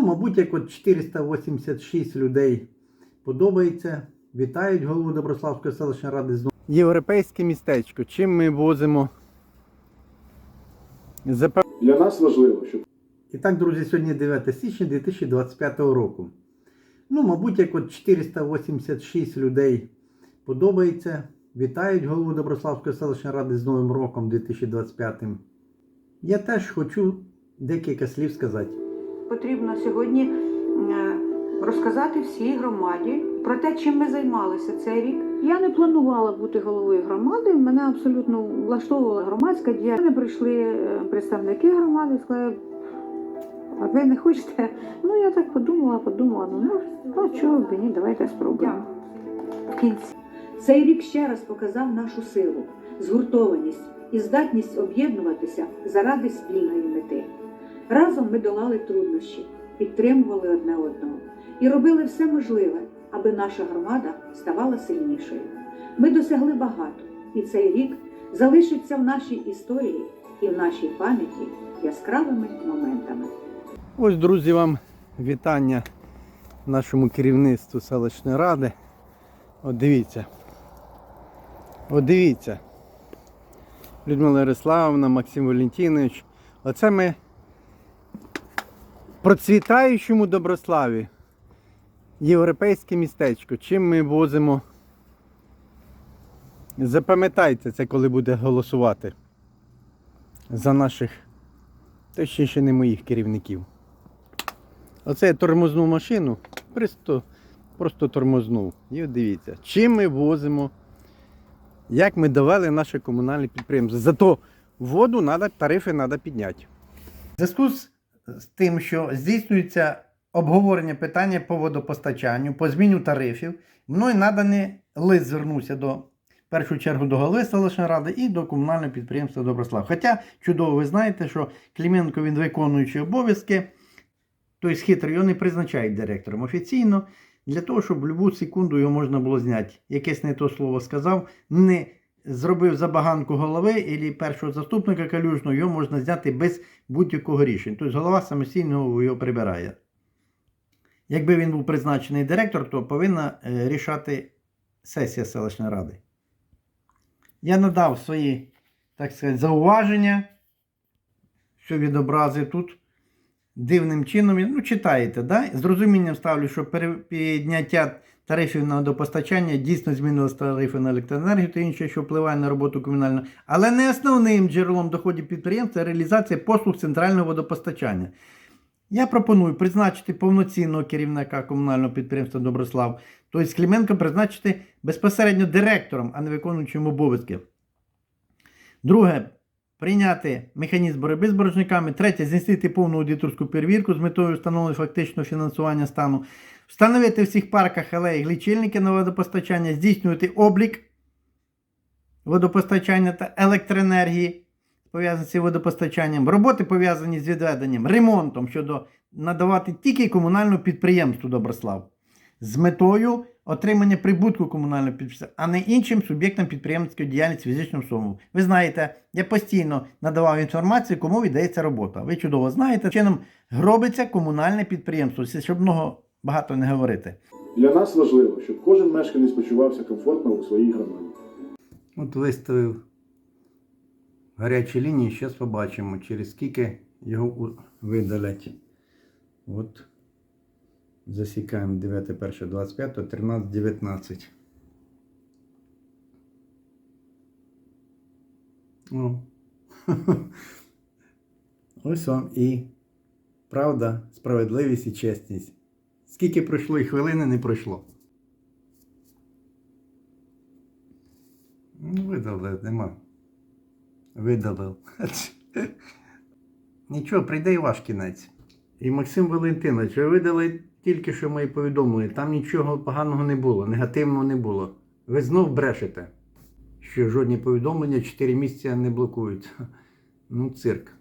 Ну, мабуть, як от 486 людей подобається. Вітають голову Доброславської селищної ради з Європейське містечко. Чим ми возимо ЗП. Для нас важливо, щоб І так, друзі, сьогодні 9 січня 2025 року. Ну, мабуть, як от 486 людей подобається. Вітають голову Доброславської селищної ради з Новим роком 2025. Я теж хочу декілька слів сказати. Потрібно сьогодні е, розказати всій громаді про те, чим ми займалися цей рік. Я не планувала бути головою громади. Мене абсолютно влаштовувала громадська діяльність. Мене прийшли е, представники громади, сказали, а ви не хочете? Ну я так подумала, подумала. Ну, ну чого б ні, давайте спробуємо. В кінці Цей рік ще раз показав нашу силу, згуртованість і здатність об'єднуватися заради спільної мети. Разом ми долали труднощі, підтримували одне одного і робили все можливе, аби наша громада ставала сильнішою. Ми досягли багато, і цей рік залишиться в нашій історії і в нашій пам'яті яскравими моментами. Ось, друзі, вам вітання нашому керівництву селищної ради. От дивіться. От дивіться. Людмила Ярославовна, Максим Валентинович. Оце ми процвітаючому Доброславі. Європейське містечко. Чим ми возимо. Запам'ятайте це, коли буде голосувати за наших, точніше не моїх керівників. Оце я тормозну машину, просто, просто тормознув. І от дивіться, чим ми возимо, як ми довели наше комунальне підприємство. Зато воду надо, тарифи треба підняти. В зв'язку з, з тим, що здійснюється обговорення питання по водопостачанню, по зміну тарифів, мною наданий лист звернувся до в першу чергу до голови селищної ради і до комунального підприємства Доброслав. Хоча чудово ви знаєте, що Кліменко він виконуючий обов'язки. Тобто хитрий його не призначають директором офіційно, для того, щоб в будь-яку секунду його можна було зняти. Якесь не то слово сказав, не зробив забаганку голови або першого заступника калюжного, його можна зняти без будь-якого рішення. Тобто голова самостійно його прибирає. Якби він був призначений директор, то повинна е, рішати сесія селищної ради. Я надав свої, так сказати, зауваження, що відобразив тут дивним чином, ну, читаєте, да? з розумінням ставлю, що підняття тарифів на водопостачання дійсно змінило тарифи на електроенергію та інше, що впливає на роботу комунального. Але не основним джерелом доходів підприємства реалізація послуг центрального водопостачання. Я пропоную призначити повноцінного керівника комунального підприємства Доброслав, тобто Клименко призначити безпосередньо директором, а не виконуючим обов'язки. Друге, прийняти механізм боротьби з боржниками. Третє, здійснити повну аудиторську перевірку з метою встановлення фактичного фінансування стану. Встановити в всіх парках алеях лічильники на водопостачання, здійснювати облік водопостачання та електроенергії, пов'язані з водопостачанням, роботи пов'язані з відведенням, ремонтом щодо надавати тільки комунальному підприємству Доброслав з метою отримання прибутку комунального підприємства, а не іншим суб'єктам підприємницької діяльності фізичним особам. Ви знаєте, я постійно надавав інформацію, кому віддається робота. Ви чудово знаєте, чином робиться комунальне підприємство, щоб много багато не говорити. для нас важливо, щоб кожен мешканець почувався комфортно у своїй громаді. От виставив гарячі лінії, зараз побачимо, через скільки його видалять. От засікаємо 9, 1, 25, 13, 19. О. Ось вам і правда, справедливість і чесність. Скільки пройшло і хвилини не пройшло. Ну, видалив, нема. Видалив. Нічого, прийде і ваш кінець. І Максим Валентинович, ви видали тільки що мої повідомлення. Там нічого поганого не було, негативного не було. Ви знов брешете, що жодні повідомлення 4 місяці не блокуються. Ну, цирк.